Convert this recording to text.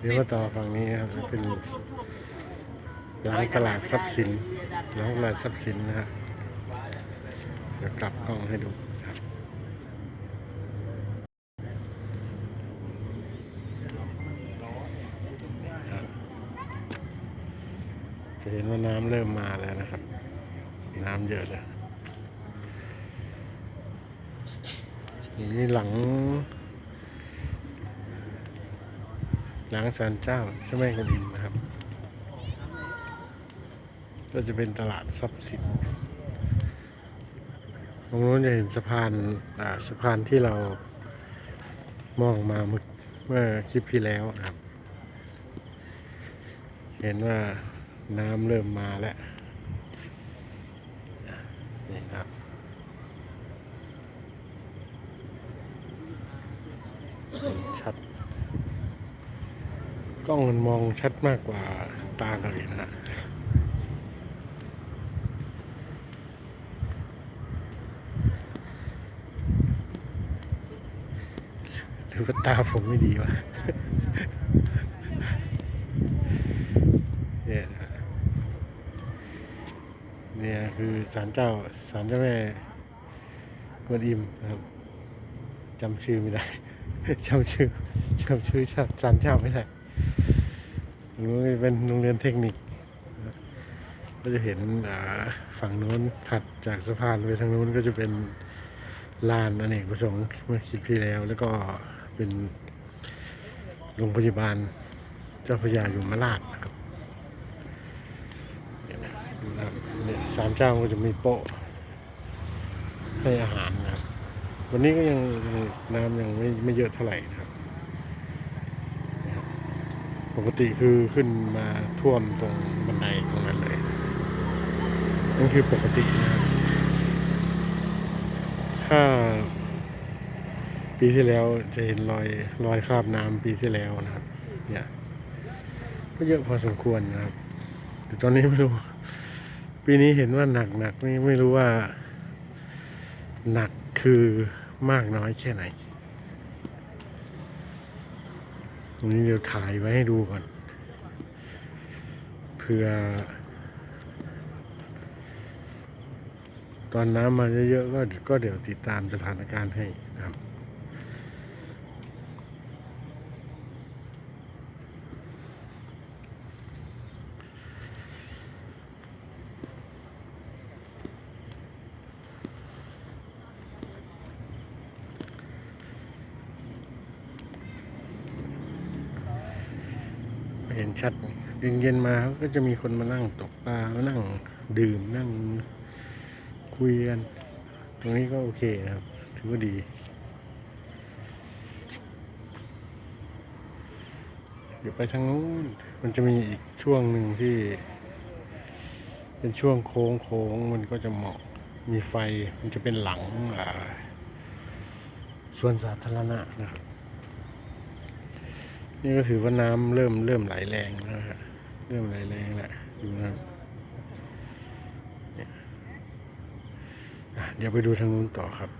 เดี๋ยวมาต่อฝั่งนี้ครับจะเป็นหลังตลาดทรัพย์สินหลังตลาดทรัพย์สินนะฮะเดี๋ยวกลับกล้องให้ดูครับครับจะเห็นว่าน้ำเริ่มมาแล้วนะครับ น้ำเยอะเลยนี่หลัง หลังศาลเจ้าเจ้าแม่กวนอิมนะครับ ก็จะเป็นตลาดทรัพย์สินตรงนู้นจะเห็นสะพานสะพานที่เรามองมาเมื่อคลิปที่แล้วนะครับ เห็นว่าน้ำเริ่มมาแล้วนี่ครับชัด กล้องมันมองชัดมากกว่าตาเราเองนะฮะหรือว่าตาผมไม่ดีวะเนี่ยเนี่ยคือศาลเจ้าศาลเจ้าแม่กวนอิมนะครับจำชื่อไม่ได้ จำชื่อจำชื่อศาลเจ้าไม่ได้ ตรงนู้นเป็นโรงเรียนเทคนิค ก็จะเห็นฝั่งนู้นถัดจากสะพานไปทางนู้นก็จะเป็นลานอเนกประสงค์เมื่อคลิปที่แล้ว แล้วก็เป็นโรงพยาบาลเจ้าพระยายมราชนะครับเนี่ยนะรับเนี่ยสามเจ้าก็จะมีโป๊ะให้อาหารนะครับ วันนี้ก็ยังยังน้ำยังไม่ไม่เยอะเท่าไหร่นะครับ ปกติคือขึ้นมาท่วมตรงบันไดตรงนั้นเลยนั่นคือปกตินะถ้า ปีที่แล้วจะเห็นรอยรอยคราบน้ำปีที่แล้วนะครับ เนี่ย ก็เยอะพอสมควรนะครับ แต่ตอนนี้ไม่รู้ ปีนี้เห็นว่าหนักหนักไม่ไม่รู้ว่า หนักคือมากน้อยแค่ไหน ตรงนี้เดี๋ยวถ่ายไว้ให้ดูก่อนเพื่อ ตอนน้ำมาเยอะๆก็ก็เดี๋ยวติดตามสถานการณ์ให้นะครับ เห็นชัดเย็นๆมาก็จะมีคนมานั่งตกปลามานั่งดื่มนั่งคุยกัน ตรงนี้ก็โอเคนะครับ ถือว่าดีเดี๋ยวไปทางนู้นมันจะมีอีกช่วงหนึ่งที่ เป็นช่วงโค้งโค้งๆมันก็จะเหมาะมีไฟมันจะเป็นหลังอ่าสวนสาธารณะนะครับ นี่ก็ถือว่าน้ำเริ่มเริ่มไหลแรงแล้วนะฮะเริ่มไหลแรงแล้วดูนะครับเนี่ยอะเดี๋ยวไปดูทางนู้นต่อครับ